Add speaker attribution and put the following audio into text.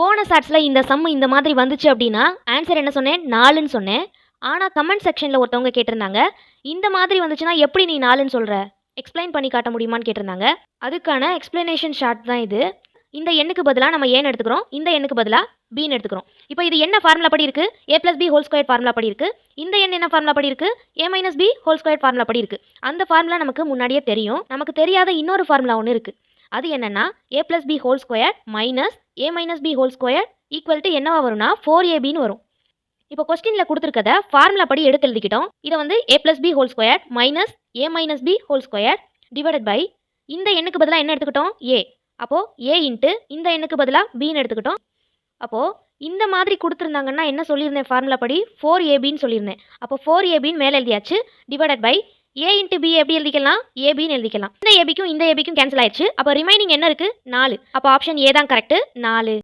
Speaker 1: போன ஷார்ட்ஸில் இந்த சம்மு இந்த மாதிரி வந்துச்சு அப்படின்னா ஆன்சர் என்ன சொன்னேன்? நாலுன்னு சொன்னேன். ஆனால் கமெண்ட் செக்ஷனில் ஒருத்தவங்க கேட்டிருந்தாங்க. இந்த மாதிரி வந்துச்சுன்னா எப்படி நீ நாலுன்னு சொல்கிற எக்ஸ்பிளைன் பண்ணி காட்ட முடியுமான்னு கேட்டிருந்தாங்க. அதுக்கான எக்ஸ்பிளனேஷன் ஷார்ட் தான் இது. இந்த எண்ணுக்கு பதிலாக நம்ம ஏன்னு எடுத்துக்கிறோம்? இந்த எண்ணுக்கு பதிலாக பின்னு எடுத்துக்கிறோம். இப்போ இது என்ன ஃபார்முலா படி இருக்கு? A plus B whole square formula படி இருக்கு. இந்த எண் என்ன ஃபார்முலா படி இருக்கு? A minus B whole square formula படி இருக்கு. அந்த ஃபார்முலா நமக்கு முன்னாடியே தெரியும். நமக்கு தெரியாத இன்னொரு ஃபார்முலா ஒன்று இருக்கு. அது என்னன்னா A plus B whole square minus A minus B whole square equal to என்னவா வரும்னா ஃபோர் ஏபின்னு வரும். இப்போ கொஸ்டினில் கொடுத்துருக்கத ஃபார்முலா படி எடுத்து எழுதிக்கிட்டோம். இதை வந்து A plus B whole square minus A minus B whole square divided by இந்த எண்ணுக்கு பதிலாக என்ன எடுத்துக்கிட்டோம்? ஏ அப்போது ஏ இன்ட்டு இந்த எண்ணுக்கு பதிலாக பின்னு எடுத்துக்கிட்டோம். அப்போது இந்த மாதிரி கொடுத்துருந்தாங்கன்னா என்ன சொல்லியிருந்தேன் ஃபார்முலா படி? ஃபோர் ஏபின்னு சொல்லியிருந்தேன். அப்போ ஃபோர் ஏபின்னு மேலே எழுதியாச்சு. Divided by A into B எப்படி எழுதிக்கலாம்? ஏபின்னு எழுதிக்கலாம். இந்த ஏபிக்கும் இந்த ஏபிக்கும் கேன்சல் ஆயிடுச்சு. அப்போ ரிமைனிங் என்ன இருக்குது நாலு. அப்போ ஆப்ஷன் ஏ தான் கரெக்ட் நாலு.